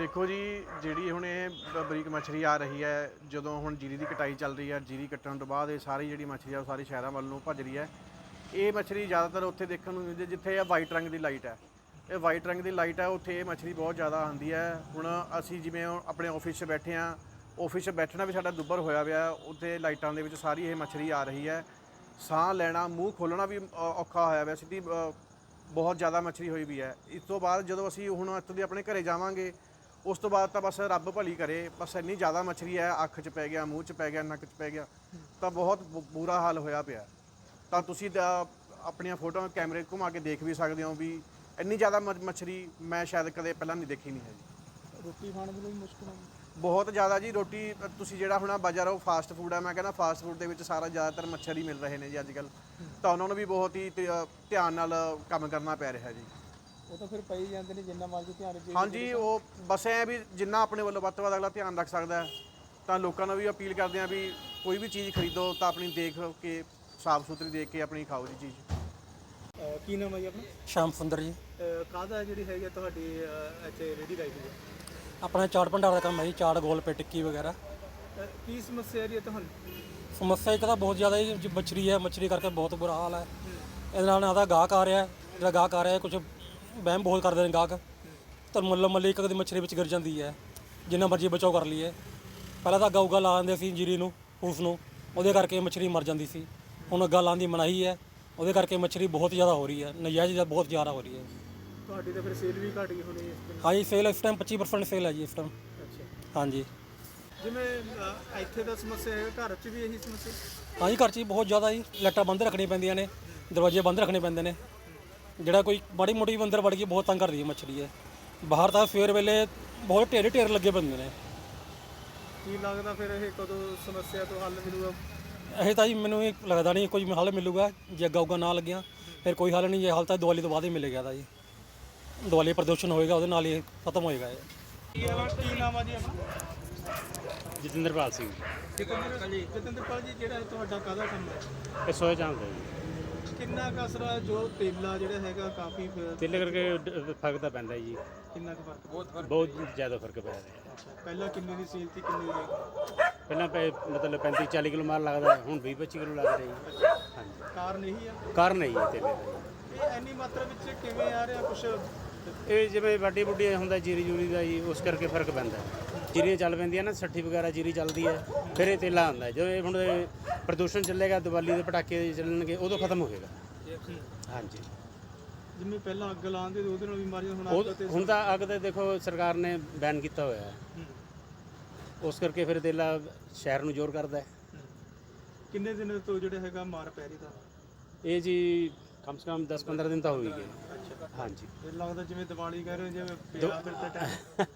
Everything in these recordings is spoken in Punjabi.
ਦੇਖੋ ਜੀ ਜਿਹੜੀ ਹੁਣ ਇਹ ਬ- ਬਰੀਕ ਮੱਛਰੀ ਆ ਰਹੀ ਹੈ ਜਦੋਂ ਹੁਣ ਜੀਰੀ ਦੀ ਕਟਾਈ ਚੱਲ ਰਹੀ ਹੈ ਜੀਰੀ ਕੱਟਣ ਤੋਂ ਬਾਅਦ ਇਹ ਸਾਰੀ ਜਿਹੜੀ ਮੱਛਰੀ ਆ ਉਹ ਸਾਰੀ ਸ਼ਹਿਰਾਂ ਵੱਲ ਨੂੰ ਭੱਜ ਰਹੀ ਹੈ। ਇਹ ਮੱਛਰੀ ਜ਼ਿਆਦਾਤਰ ਉੱਥੇ ਦੇਖਣ ਨੂੰ ਮਿਲਦੀ ਹੈ ਜਿੱਥੇ ਇਹ ਵਾਈਟ ਰੰਗ ਦੀ ਲਾਈਟ ਹੈ। ਇਹ ਵਾਈਟ ਰੰਗ ਦੀ ਲਾਈਟ ਹੈ ਉੱਥੇ ਇਹ ਮੱਛਰੀ ਬਹੁਤ ਜ਼ਿਆਦਾ ਆਉਂਦੀ ਹੈ। ਹੁਣ ਅਸੀਂ ਜਿਵੇਂ ਹੁਣ ਆਪਣੇ ਆਫਿਸ 'ਚ ਬੈਠੇ ਹਾਂ ਆਫਿਸ 'ਚ ਬੈਠਣਾ ਵੀ ਸਾਡਾ ਦੁੱਬਰ ਹੋਇਆ ਪਿਆ ਉੱਥੇ ਲਾਈਟਾਂ ਦੇ ਵਿੱਚ ਸਾਰੀ ਇਹ ਮੱਛਰੀ ਆ ਰਹੀ ਹੈ। ਸਾਹ ਲੈਣਾ ਮੂੰਹ ਖੋਲਣਾ ਵੀ ਅ, ਔਖਾ ਹੋਇਆ ਪਿਆ ਸਿੱਧੀ ਅ, ਬਹੁਤ ਜ਼ਿਆਦਾ ਮੱਛਰੀ ਹੋਈ ਵੀ ਹੈ। ਇਸ ਤੋਂ ਬਾਅਦ ਜਦੋਂ ਅਸੀਂ ਹੁਣ ਇੱਥੋਂ ਦੀ ਆਪਣੇ ਘਰੇ ਜਾਵਾਂਗੇ ਉਸ ਤੋਂ ਬਾਅਦ ਤਾਂ ਬਸ ਰੱਬ ਭਲੀ ਕਰੇ ਬਸ ਇੰਨੀ ਜ਼ਿਆਦਾ ਮੱਛਰੀ ਹੈ ਅੱਖ 'ਚ ਪੈ ਗਿਆ ਮੂੰਹ 'ਚ ਪੈ ਗਿਆ ਨੱਕ 'ਚ ਪੈ ਗਿਆ ਤਾਂ ਬਹੁਤ ਬੁ- ਬੁਰਾ ਹਾਲ ਹੋਇਆ ਪਿਆ। ਤਾਂ ਤੁਸੀਂ ਤਾਂ ਆਪਣੀਆਂ ਫੋਟੋਆਂ ਕੈਮਰੇ ਘੁਮਾ ਕੇ ਦੇਖ ਵੀ ਸਕਦੇ ਹੋ ਵੀ ਇੰਨੀ ਜ਼ਿਆਦਾ ਮ- ਮੱਛਰੀ ਮੈਂ ਸ਼ਾਇਦ ਕਦੇ ਪਹਿਲਾਂ ਨਹੀਂ ਦੇਖੀ ਨਹੀਂ ਹੈ ਜੀ ਰੋਟੀ ਖਾਣ ਦੇ ਲਈ ਮੁਸ਼ਕਲ ਬਹੁਤ ਜ਼ਿਆਦਾ ਜੀ ਰੋਟੀ ਅ, ਤੁਸੀਂ ਜਿਹੜਾ ਹੁਣ ਬਾਜ਼ਾਰ ਉਹ ਫਾਸਟ ਫੂਡ ਹੈ ਮੈਂ ਕਹਿੰਦਾ ਫਾਸਟ ਫੂਡ ਦੇ ਵਿੱਚ ਸਾਰਾ ਜ਼ਿਆਦਾਤਰ ਮੱਛਰ ਹੀ ਮਿਲ ਰਹੇ ਨੇ ਜੀ ਅੱਜ ਕੱਲ ਤਾਂ ਉਹਨਾਂ ਨੂੰ ਵੀ ਬਹੁਤ ਹੀ ਧਿ- ਅ, ਧਿਆਨ ਨਾਲ ਕੰਮ ਕਰਨਾ ਪੈ ਰਿਹਾ ਜੀ। ਉਹ ਤਾਂ ਫਿਰ ਪਈ ਜਾਂਦੇ ਨੇ ਜਿੰਨਾ ਮਰਜ਼ੀ ਧਿਆਨ ਰੱਖੇ ਹਾਂਜੀ ਉਹ ਬਸ ਐ ਵੀ ਜਿੰਨਾ ਆਪਣੇ ਵੱਲੋਂ ਵੱਧ ਤੋਂ ਵੱਧ ਅਗਲਾ ਧਿਆਨ ਰੱਖ ਸਕਦਾ ਹੈ ਤਾਂ ਲੋਕਾਂ ਨੂੰ ਵੀ ਅਪੀਲ ਕਰਦੇ ਆ ਵੀ ਕੋਈ ਵੀ ਚੀਜ਼ ਖਰੀਦੋ ਤਾਂ ਆਪਣੀ ਦੇਖ ਕੇ ਸਾਫ਼ ਸੁਥਰੀ ਦੇਖ ਕੇ ਆਪਣੀ ਖਾਓ ਜੀ ਚੀਜ਼। ਕੀ ਨਾਮ ਹੈ ਜੀ ਆਪਣਾ? ਸ਼ਾਮ ਸੁੰਦਰ ਜੀ। ਕਾਹਦਾ ਜਿਹੜੀ ਹੈਗੀ ਆ ਤੁਹਾਡੀ ਅਹ, ਇੱਥੇ ਰੇਡੀ ਲਾਈ ਹੋਈ ਆਪਣਾ ਚਾਟ ਭੰਡਾਰ ਦਾ ਕੰਮ ਹੈ ਜੀ ਚਾਟ ਗੋਲ ਪੇ ਟਿੱਕੀ ਵਗੈਰਾ। ਹੈ ਅਹ, ਕੀ ਸਮੱਸਿਆ ਰਹੀ ਹੈ ਤੁਹਾਨੂੰ? ਸਮੱਸਿਆ ਇੱਕ ਤਾਂ ਬਹੁਤ ਜ਼ਿਆਦਾ ਜੀ ਜੀ ਮੱਛਰੀ ਹੈ ਮੱਛਰੀ ਕਰਕੇ ਬਹੁਤ ਬੁਰਾ ਹਾਲ ਹੈ। ਇਹਦੇ ਨਾਲ ਨਾ ਤਾਂ ਗਾਹਕ ਆ ਰਿਹਾ ਹੈ, ਜਿਹੜਾ ਗਾਹਕ ਆ ਰਿਹਾ ਕੁਝ ਵਹਿਮ ਬਹੁਤ ਕਰਦੇ ਨੇ ਗਾਹਕ। ਤਾਂ ਮੁੱਲ ਮੱਲੀ ਇੱਕ ਦੀ ਮੱਛਰੀ ਵਿੱਚ ਗਿਰ ਜਾਂਦੀ ਹੈ। ਜਿੰਨਾ ਮਰਜ਼ੀ ਬਚਾਓ ਕਰ ਲਈਏ। ਪਹਿਲਾਂ ਤਾਂ ਅੱਗਾ ਉੱਗਾ ਲਾ ਦਿੰਦੇ ਸੀ ਜੀਰੀ ਨੂੰ ਉਸ ਨੂੰ। ਉਹਦੇ ਕਰਕੇ ਮੱਛਰੀ ਮਰ ਜਾਂਦੀ ਸੀ। ਹੁਣ ਅੱਗਾ ਲਾਉਣ ਦੀ ਮਨਾਹੀ ਹੈ। ਉਹਦੇ ਕਰਕੇ ਮੱਛਰੀ ਬਹੁਤ ਜ਼ਿਆਦਾ ਹੋ ਰਹੀ ਹੈ। ਨਜਾਇਜ਼ ਜ਼ਿਆਦਾ- ਬਹੁਤ ਜ਼ਿਆਦਾ ਹੋ ਰਹੀ ਹੈ। ਤੁਹਾਡੀ ਤਾਂ ਫਿਰ ਸੇਲ ਵੀ ਘਟ ਗਈ ਹੋਣੀ ਇਸ ਦਿਨ ਹਾਂਜੀ ਸੇਲ ਇਸ ਟਾਈਮ 25% ਸੇਲ ਹੈ ਜੀ ਇਸ ਟਾਈਮ ਅੱਛਾ। ਹਾਂਜੀ। ਜਿਵੇਂ ਇੱਥੇ ਦਾ ਸਮੱਸਿਆ ਹੈ ਘਰ 'ਚ ਵੀ ਇਹੀ ਸਮੱਸਿਆ? ਹਾਂਜੀ ਘਰ 'ਚ ਹੀ ਬਹੁਤ ਜ਼ਿਆਦਾ ਜੀ। ਲਾਈਟਾਂ ਬੰਦ ਰੱਖਣੀਆਂ ਪੈਂਦੀਆਂ ਨੇ। ਦਰਵਾਜ਼ੇ ਬੰਦ ਰੱਖਣੇ ਪੈਂਦੇ ਨੇ। ਜਿਹੜਾ ਕੋਈ ਮਾੜੀ ਮੋਟੀ ਵੀ ਅੰਦਰ ਵੜ ਗਈ ਬਹੁਤ ਤੰਗ ਕਰਦੀ ਹੈ ਮੱਛਲੀ ਹੈ ਬਾਹਰ ਤਾਂ ਸਵੇਰ ਵੇਲੇ ਬਹੁਤ ਢੇਰ ਢੇਰ ਲੱਗੇ ਪੈਂਦੇ ਨੇ। ਕੀ ਲੱਗਦਾ ਫਿਰ ਇਹ ਕਦੋਂ ਸਮੱਸਿਆ ਤੋਂ ਹੱਲ ਮਿਲੂਗਾ? ਇਹ ਤਾਂ ਜੀ ਮੈਨੂੰ ਇਹ ਲੱਗਦਾ ਨਹੀਂ ਕੋਈ ਹੱਲ ਮਿਲੂਗਾ ਜੇ ਅੱਗਾ ਉੱਗਾ ਨਾ ਲੱਗਿਆ ਫਿਰ ਕੋਈ ਹੱਲ ਨਹੀਂ ਇਹ ਹੱਲ ਤਾਂ ਦੀਵਾਲੀ ਤੋਂ ਬਾਅਦ ਹੀ ਮਿਲੇਗਾ ਤਾਂ ਜੀ। ਦੀਵਾਲੀ ਪ੍ਰਦੂਸ਼ਣ ਹੋਏਗਾ ਉਹਦੇ ਨਾਲ ਹੀ ਖਤਮ ਹੋਏਗਾ ਇਹ। ਕੀ ਕੀ ਨਾਮ ਆ ਜੀ ਆਪਣਾ? ਜਤਿੰਦਰਪਾਲ ਸਿੰਘ। ਜੀ ਜਤਿੰਦਰਪਾਲ ਜੀ ਜਿਹੜਾ ਤੁਹਾਡਾ ਕਾਹਦਾ ਕੰਮ ਹੈ? ਇਹ ਸੋਏ ਚਾਂਦ ਹੈ ਜੀ। ਕਿੰਨਾ ਕੁ ਅਸਰ ਆ ਜੋ ਤੇਲਾ ਜਿਹੜਾ ਹੈਗਾ ਕਾਫੀ ਫਿਰ ਤੇਲੇ ਕਰਕੇ ਡ- ਫ਼ਰਕ ਤਾਂ ਪੈਂਦਾ ਜੀ ਕਿੰਨਾ ਕੁ ਫ਼ਰਕ ਬਹੁਤ ਬਹੁਤ ਜ਼ਿਆਦਾ ਫ਼ਰਕ ਪੈ ਰਿਹਾ ਅੱਛਾ ਪਹਿਲਾਂ ਕਿੰਨੀ ਦੀ ਸੇਲ ਸੀ ਕਿੰਨੀ ਦੀ? ਪਹਿਲਾਂ ਪੈ ਮਤਲਬ 35 40 ਕਿਲੋ ਮਾਲ ਲੱਗਦਾ ਹੁਣ 20 25 ਕਿਲੋ ਲੱਗ ਰਿਹਾ ਜੀ ਹਾਂਜੀ ਕਾਰਨ ਇਹੀ ਆ ਕਾਰਨ ਹੈ ਜੀ ਤੇਲੇ ਦਾ ਜੀ। ਇਹ ਇੰਨੀ ਮਾਤਰਾ ਵਿੱਚ ਕਿਵੇਂ ਆ ਰਿਹਾ ਕੁਛ ਇਹ ਜਿਵੇਂ ਵਾਢੀ ਬੁੱਢੀ ਹੁੰਦਾ ਜੀਰੀ ਜੂਰੀ ਦਾ ਜੀ ਉਸ ਕਰਕੇ ਫ਼ਰਕ ਪੈਂਦਾ। ਜੀਰੀਆਂ ਚੱਲ ਪੈਂਦੀਆਂ ਨਾ 60 ਵਗੈਰਾ ਜੀਰੀ ਚੱਲਦੀ ਹੈ ਫਿਰ ਇਹ ਤੇਲਾ ਆਉਂਦਾ। ਜਦੋਂ ਇਹ ਹੁਣ ਇਹ ਪ੍ਰਦੂਸ਼ਣ ਚੱਲੇਗਾ ਦੀਵਾਲੀ ਦੇ ਪਟਾਕੇ ਚੱਲਣਗੇ ਉਦੋਂ ਖਤਮ ਹੋਵੇਗਾ ਹਾਂਜੀ। ਜਿਵੇਂ ਪਹਿਲਾਂ ਅੱਗ ਲਾਉਂਦੇ ਉਹਦੇ ਨਾਲ ਬਿਮਾਰੀਆਂ ਹੁਣ ਅੱਗ ਤੇ ਹੁਣ ਤਾਂ ਅੱਗ ਤੇ ਦੇਖੋ ਸਰਕਾਰ ਨੇ ਬੈਨ ਕੀਤਾ ਹੋਇਆ ਹੈ। ਉਸ ਕਰਕੇ ਫਿਰ ਤੇਲਾ ਸ਼ਹਿਰ ਨੂੰ ਜ਼ੋਰ ਕਰਦਾ ਹੈ। ਕਿੰਨੇ ਦਿਨ ਤੋਂ ਜਿਹੜਾ ਹੈਗਾ ਮਾਰ ਪੈ ਰਹੀ ਦਾ ਇਹ ਜੀ ਕਮ ਸੇ ਕਮ 10 15 ਦਿਨ ਤਾਂ ਹੋ ਹੀ ਗਏ। ਹਾਂਜੀ। ਲੱਗਦਾ ਜਿਵੇਂ ਦੀਵਾਲੀ ਕਹਿ ਰਹੇ ਜਿਵੇਂ ਪਿਆ ਫਿਰ ਤਾਂ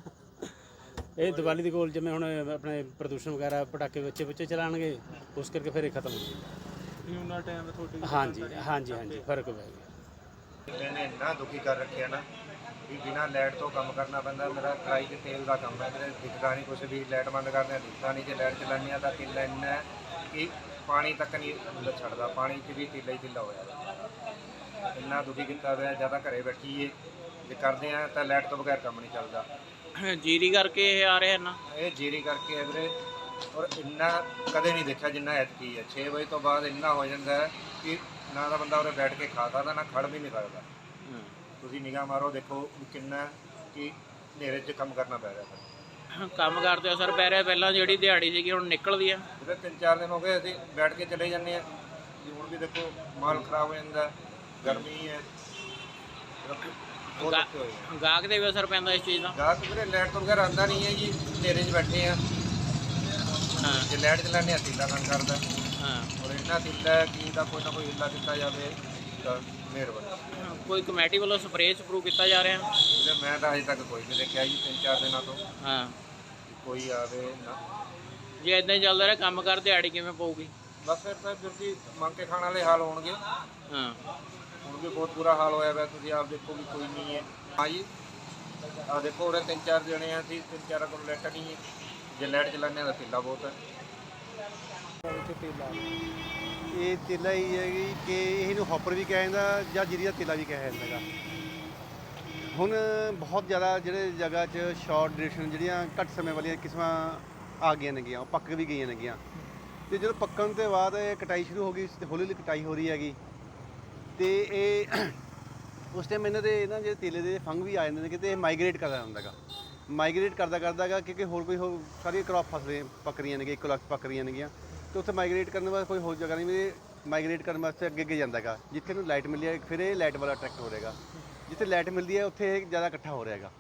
ਇਹ ਦੀਵਾਲੀ ਦੇ ਕੋਲ ਜਿਵੇਂ ਹੁਣ ਆਪਣੇ ਪ੍ਰਦੂਸ਼ਣ ਵਗੈਰਾ ਪਟਾਕੇ ਬੱਚੇ ਬੱਚੇ ਚਲਾਣਗੇ ਉਸ ਕਰਕੇ ਫਿਰ ਇਹ ਖਤਮ ਹੋ ਜਾਏਗਾ ਨਹੀਂ ਉਹਨਾਂ ਟਾਈਮ ਤੁਹਾਡੀ ਹਾਂਜੀ ਹਾਂਜੀ ਹਾਂਜੀ ਫ਼ਰਕ ਪੈ ਗਿਆ। ਮੈਨੇ ਇੰਨਾ ਦੁਖੀ ਕਰ ਰੱਖਿਆ ਨਾ ਵੀ ਬਿਨਾ ਲਾਈਟ ਤੋਂ ਕੰਮ ਕਰਨਾ ਪੈਂਦਾ ਮੇਰਾ ਕੜਾਈ ਤੇ ਤੇਲ ਦਾ ਕੰਮ ਹੈ ਮੇਰੇ ਦਿਖਦਾ ਨਹੀਂ ਕੁਛ ਵੀ ਲਾਈਟ ਬੰਦ ਕਰਦੇ ਆ ਦਿਖਦਾ ਨਹੀਂ ਜੇ ਲਾਈਟ ਚਲਾਉਂਦੇ ਆ ਤਾਂ ਤੇਲ ਇੰਨਾ ਹੈ ਕਿ ਪਾਣੀ ਤੱਕ ਨਹੀਂ ਮੁੱਲ ਛੱਡਦਾ ਪਾਣੀ 'ਚ ਵੀ ਤੇਲਾ ਹੀ ਤੇਲਾ ਹੋਇਆ ਇੰਨਾ ਦੁਖੀ ਕੀਤਾ ਹੋਇਆ ਜ਼ਿਆਦਾ ਘਰੇ ਬੈਠੀਏ ਜੇ ਕਰਦੇ ਆ ਤਾਂ ਲਾਈਟ ਤੋਂ ਬਗੈਰ ਕੰਮ ਨਹੀਂ ਚੱਲਦਾ। ਜੀਰੀ ਕਰਕੇ ਇਹ ਆ ਰਿਹਾ ਨਾ? ਇਹ ਜੀਰੀ ਕਰਕੇ ਹੈ ਵੀਰੇ। ਔਰ ਇੰਨਾ ਕਦੇ ਨਹੀਂ ਦੇਖਿਆ ਜਿੰਨਾ ਐਤਕੀ ਹੈ। 6 ਵਜੇ ਤੋਂ ਬਾਅਦ ਇੰਨਾ ਹੋ ਜਾਂਦਾ ਹੈ ਕਿ ਨਾ ਤਾਂ ਬੰਦਾ ਉਰੇ ਬੈਠ ਕੇ ਖਾ ਸਕਦਾ ਨਾ ਖੜ ਵੀ ਨਹੀਂ ਸਕਦਾ। ਤੁਸੀਂ ਨਿਗਾਹ ਮਾਰੋ ਦੇਖੋ ਕਿੰਨਾ ਕਿ ਹਨੇਰੇ 'ਚ ਕੰਮ ਕਰਨਾ ਪੈ ਰਿਹਾ ਫਿਰ ਕੰਮ ਕਰਦੇ ਅਸਰ ਪੈ ਰਿਹਾ ਪਹਿਲਾਂ ਜਿਹੜੀ ਦਿਹਾੜੀ ਸੀਗੀ ਹੁਣ ਨਿਕਲਦੀ ਆ। ਜਿਹੜੇ ਤਿੰਨ ਚਾਰ ਦਿਨ ਹੋ ਗਏ ਅਸੀਂ ਬੈਠ ਕੇ ਚਲੇ ਜਾਂਦੇ ਆ ਜੀ ਹੁਣ ਵੀ ਦੇਖੋ ਮਾਲ ਖਰਾਬ ਹੋ ਜਾਂਦਾ ਗਰਮੀ ਹੈ। ਗਾਹਕ ਤੇ ਵੀ ਅਸਰ ਪੈਂਦਾ ਇਸ ਚੀਜ਼ ਦਾ। ਗਾਹਕ ਵੀਰੇ ਲਾਈਟ ਤੋਂ ਬਗੈਰ ਆਉਂਦਾ ਨਹੀਂ ਹੈ ਜੀ ਹਨੇਰੇ 'ਚ ਬੈਠੇ ਆ। ਹਾਂ। ਜੇ ਲਾਈਟ ਚਲਾਉਂਦੇ ਆ ਤੀਲਾ ਕੰਮ ਕਰਦਾ। ਹਾਂ। ਔਰ ਤੀਲਾ ਹੈ ਕਿ ਇਹਦਾ ਕੋਈ ਨਾ ਕੋਈ ਹਿੱਲਾ ਦਿੱਤਾ ਜਾਵੇ ਤਾਂ ਮਿਹਰਬਾਨੀ। ਕੋਈ ਕਮੇਟੀ ਵੱਲੋਂ ਸਪਰੇਅ ਸਪਰੂ ਕੀਤਾ ਜਾ ਰਿਹਾ। ਵੀਰੇ ਮੈਂ ਤਾਂ ਅਜੇ ਤੱਕ ਕੋਈ ਨਹੀਂ ਦੇਖਿਆ ਜੀ ਤਿੰਨ ਚਾਰ ਦਿਨਾਂ ਤੋਂ। ਹਾਂ। ਕੋਈ ਆਵੇ ਨਾ। ਜੇ ਇਦਾਂ ਹੀ ਚੱਲਦਾ ਰਿਹਾ ਕੰਮ ਕਰ ਦਿਹਾੜੀ ਕਿਵੇਂ ਪਊਗੀ? ਬਸ ਫਿਰ ਤਾਂ ਵੀਰ ਜੀ ਮੰਗ ਕੇ ਖਾਣ ਵਾਲੇ ਹਾਲ ਹੋਣਗੇ। ਹਾਂ। ਹੁਣ ਵੀ ਬਹੁਤ ਬੁਰਾ ਹਾਲ ਹੋਇਆ ਪਿਆ, ਤੁਸੀਂ ਆਪ ਦੇਖੋ ਵੀ ਕੋਈ ਨਹੀਂ ਹੈ। ਹਾਂਜੀ ਆ ਦੇਖੋ, ਉਰੇ ਤਿੰਨ ਚਾਰ ਜਣੇ ਆ ਸੀ ਤਿੰਨ ਚਾਰਾਂ ਕੋਲ ਲਾਈਟ ਨਹੀਂ ਹੈ। ਜੇ ਲਾਈਟ ਚਲਾਉਂਦੇ ਆ ਤਾਂ ਤੀਲਾ ਬਹੁਤ ਹੈ। ਇਹ ਤੇਲਾ ਹੀ ਹੈਗੀ ਕਿ ਇਹਨੂੰ ਹੌਪਰ ਵੀ ਕਿਹਾ ਜਾਂਦਾ ਜਾਂ ਜੀਰੀ ਦਾ ਤੇਲਾ ਵੀ ਕਿਹਾ ਜਾਂਦਾ ਹੈਗਾ। ਹੁਣ ਬਹੁਤ ਜ਼ਿਆਦਾ ਜਿਹੜੇ ਜਗ੍ਹਾ 'ਚ ਸ਼ਾਰਟ ਡਿਊਰੇਸ਼ਨ ਜਿਹੜੀਆਂ ਘੱਟ ਸਮੇਂ ਵਾਲੀਆਂ ਕਿਸਮਾਂ ਆ ਗਈਆਂ ਨੇਗੀਆਂ ਉਹ ਪੱਕ ਵੀ ਗਈਆਂ ਨੇਗੀਆਂ ਤੇ ਜਦੋਂ ਪੱਕਣ ਤੋਂ ਬਾਅਦ ਇਹ ਕਟਾਈ ਸ਼ੁਰੂ ਹੋ ਗਈ ਹੌਲੀ ਹੌਲੀ ਕਟਾਈ ਹੋ ਰਹੀ ਹੈਗੀ। ਤੇ ਇਹ ਉਸ ਟਾਈਮ ਇਹਨਾਂ ਦੇ ਨਾ ਜਿਹੜੇ ਤੇਲੇ ਦੇ ਫੰਗ ਵੀ ਆ ਜਾਂਦੇ ਨੇ ਕਿਤੇ ਇਹ ਮਾਈਗ੍ਰੇਟ ਕਰਦਾ ਹੁੰਦਾਗਾ ਮਾਈਗ੍ਰੇਟ ਕਰਦਾ ਕਰਦਾਗਾ ਕਿਉਂਕਿ ਹੋਰ ਕੋਈ ਹੋਰ ਸਾਰੀ ਕ੍ਰੌਪ ਫਸਲੇ ਪੱਕ ਰਹੀਆਂ ਨੇਗੇ ਇੱਕੋ ਲੱਖ ਪੱਕ ਰਹੀਆਂ ਨੇਗੀਆਂ। ਤੇ ਉੱਥੇ ਮਾਈਗ੍ਰੇਟ ਕਰਨ ਵਾਸਤੇ ਕੋਈ ਹੋਰ ਜਗ੍ਹਾ ਨਹੀਂ ਵੀ ਮਾਈਗ੍ਰੇਟ ਕਰਨ ਵਾਸਤੇ ਅੱਗੇ ਅੱਗੇ ਜਾਂਦਾਗਾ ਜਿੱਥੇ ਇਹਨੂੰ ਲਾਈਟ ਮਿਲੀ ਹੈ, ਫਿਰ ਇਹ ਲਾਈਟ ਵਾਲਾ ਅਟਰੈਕਟ ਹੋ ਰਹੇਗਾ ਜਿੱਥੇ ਲਾਈਟ ਮਿਲਦੀ ਹੈ, ਉੱਥੇ ਇਹ ਜ਼ਿਆਦਾ ਇਕੱਠਾ ਹੋ ਰਹੇਗਾ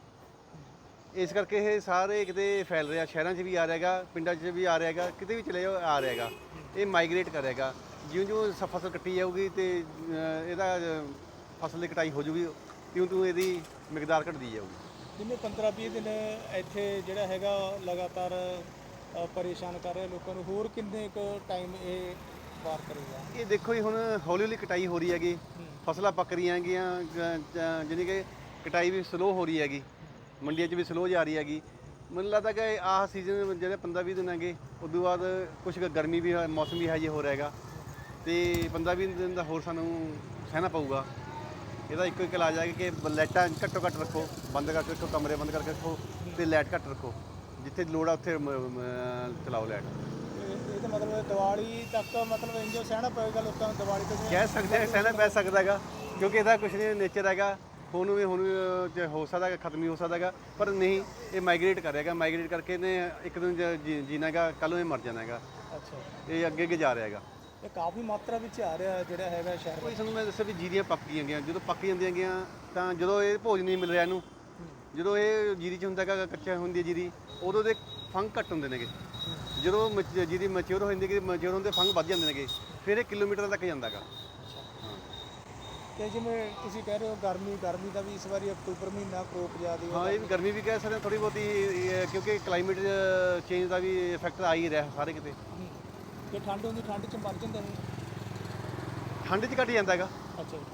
ਇਸ ਕਰਕੇ ਇਹ ਸਾਰੇ ਕਿਤੇ ਫੈਲ ਰਿਹਾ, ਸ਼ਹਿਰਾਂ 'ਚ ਵੀ ਆ ਰਿਹਾਗਾ ਪਿੰਡਾਂ 'ਚ ਵੀ ਆ ਰਿਹਾਗਾ ਕਿਤੇ ਵੀ ਚਲੇ ਜਾਓ, ਆ ਰਿਹਾਗਾ ਇਹ ਮਾਈਗ੍ਰੇਟ ਕਰੇਗਾ ਜਿਉਂ ਜਿਉਂ ਸ- ਫਸਲ ਕੱਟੀ ਜਾਊਗੀ ਤੇ ਅ, ਇਹਦਾ ਅ, ਫਸਲ ਦੀ ਕਟਾਈ ਹੋ ਜੂਗੀ ਤਿਉਂ ਤਿਉਂ ਇਹਦੀ ਮਿਕਦਾਰ ਘਟਦੀ ਜਾਊਗੀ। ਜਿਵੇਂ 15 20 ਦਿਨ ਇੱਥੇ ਜਿਹੜਾ ਹੈਗਾ ਲਗਾਤਾਰ ਅ, ਪਰੇਸ਼ਾਨ ਕਰ ਰਿਹਾ ਲੋਕਾਂ ਨੂੰ ਹੋਰ ਕਿੰਨੇ ਕੁ ਟਾਈਮ ਇਹ ਵਾਰ ਕਰੇਗਾ? ਇਹ ਦੇਖੋ ਜੀ ਹੁਣ ਹੌਲੀ ਹੌਲੀ ਕਟਾਈ ਹੋ ਰਹੀ ਹੈਗੀ। ਫਸਲਾਂ ਪੱਕ ਰਹੀਆਂ ਹੈਗੀਆਂ ਗ- ਜ- ਜਾਣੀ ਕਿ ਕਟਾਈ ਵੀ ਸਲੋ ਹੋ ਰਹੀ ਹੈਗੀ। ਮੰਡੀਆਂ 'ਚ ਵੀ ਸਲੋ ਜਾ ਰਹੀ ਹੈਗੀ। ਮੈਨੂੰ ਲੱਗਦਾ ਕਿ ਆਹ ਸੀਜ਼ਨ ਜਿਹੜੇ 15 20 ਦਿਨ ਹੈਗੇ ਉਦੋਂ ਬਾਅਦ ਕੁਝ ਗਰਮੀ ਵੀ ਹੈ- ਮੌਸਮ ਵੀ ਹੈ ਜੇ ਹੋ ਰਹੇਗਾ ਤੇ 15 20 ਦਿਨ ਦਾ ਹੋਰ ਸਾਨੂੰ ਸਹਿਣਾ ਪਊਗਾ। ਇਹਦਾ ਇੱਕੋ ਇੱਕ ਇਲਾਜ ਹੈ ਕਿ ਲਾਈਟਾਂ ਘੱਟੋ ਘੱਟ ਰੱਖੋ ਬੰਦ ਕਰਕੇ ਰੱਖੋ ਕਮਰੇ ਬੰਦ ਕਰਕੇ ਰੱਖੋ ਤੇ ਲਾਈਟ ਘੱਟ ਰੱਖੋ। ਜਿੱਥੇ ਲੋੜ ਆ ਉੱਥੇ ਮ- ਮ- ਚਲਾਓ ਲਾਈਟ। ਇਹ ਤਾਂ ਮਤਲਬ ਦੀਵਾਲੀ ਤੱਕ ਮਤਲਬ ਇੰਜੋ ਸਹਿਣਾ ਪਏਗਾ ਲੋਕਾਂ ਨੂੰ ਦੀਵਾਲੀ ਤੋਂ? ਕਹਿ ਸਕਦੇ ਆ ਸਹਿਣਾ ਪੈ ਸਕਦਾ ਹੈਗਾ ਕਿਉਂਕਿ ਇਹਦਾ ਕੁਝ ਨਹੀਂ ਨੇਚਰ ਹੈਗਾ। ਹੁਣ ਵੀ ਹੁਣ ਵੀ, ਅਹ, ਜੇ ਹੋ ਸਕਦਾ ਹੈਗਾ ਖਤਮ ਹੀ ਹੋ ਸਕਦਾ ਹੈਗਾ ਪਰ ਨਹੀਂ ਇਹ ਮਾਈਗ੍ਰੇਟ ਕਰੇਗਾ ਮਾਈਗ੍ਰੇਟ ਕਰਕੇ ਇਹਨੇ ਇੱਕ ਦਿਨ ਜ- ਜੀ- ਜੀਣਾ ਹੈਗਾ ਕੱਲ ਨੂੰ ਇਹ ਮਰ ਜਾਣਾ ਹੈਗਾ। ਅੱਛਾ। ਇਹ ਅੱਗੇ ਅੱਗੇ ਜਾ ਰਿਹਾ ਹੈਗਾ। ਇਹ ਕਾਫੀ ਮਾਤਰਾ ਵਿੱਚ ਆ ਰਿਹਾ ਜਿਹੜਾ ਹੈਗਾ ਸ਼ਹਿਰ ਕੋਈ ਤੁਹਾਨੂੰ ਮੈਂ ਦੱਸਿਆ ਵੀ ਜੀਰੀਆਂ ਪੱਕ ਗਈਆਂ ਗਈਆਂ ਜਦੋਂ ਪੱਕ ਜਾਂਦੀਆਂ ਗਈਆਂ ਤਾਂ ਜਦੋਂ ਇਹ ਭੋਜਨ ਨਹੀਂ ਮਿਲ ਰਿਹਾ ਇਹਨੂੰ ਜਦੋਂ ਇਹ ਜੀਰੀ 'ਚ ਹੁੰਦਾ ਹੈਗਾ ਕੱਚਾ ਹੁੰਦੀ ਹੈ ਜੀਰੀ ਉਦੋਂ ਦੇ ਫੰਗ ਘੱਟ ਹੁੰਦੇ ਨੇਗੇ। ਜਦੋਂ ਮਚ- ਜੀਰੀ ਮੈਚੁਰ ਹੋ ਜਾਂਦੀ ਹੈ ਕਿ ਮੈਚੁਰ ਹੁੰਦੇ ਫੰਗ ਵੱਧ ਜਾਂਦੇ ਨੇਗੇ ਫਿਰ ਇਹ ਕਿਲੋਮੀਟਰ ਤੱਕ ਜਾਂਦਾ ਹੈਗਾ। ਤੇ ਜਿਵੇਂ ਤੁਸੀਂ ਕਹਿ ਰਹੇ ਹੋ ਗਰਮੀ ਗਰਮੀ ਦਾ ਵੀ ਇਸ ਵਾਰੀ ਅਕਤੂਬਰ ਮਹੀਨਾ ਕਰੋਪ ਜ਼ਿਆਦਾ ਹਾਂ ਇਹ ਵੀ ਗਰਮੀ ਵੀ ਕਹਿ ਸਕਦੇ ਹਾਂ ਥੋੜੀ ਬਹੁਤੀ ਇਹ, ਕਿਉਂਕਿ ਕਲਾਈਮੇਟ ਚੇਂਜ ਦਾ ਵੀ ਇਫੈਕਟ ਆ ਹੀ ਰਿਹਾ ਸਾਰੇ ਕਿਤੇ। ਜੇ ਠੰਡ ਹੁੰਦੀ ਠੰਡ ਚ ਮਰ ਜਾਂਦੇ ਨੇ। ਠੰਡ 'ਚ ਘਟ ਜਾਂਦਾ ਹੈਗਾ। ਅੱਛਾ ਜੀ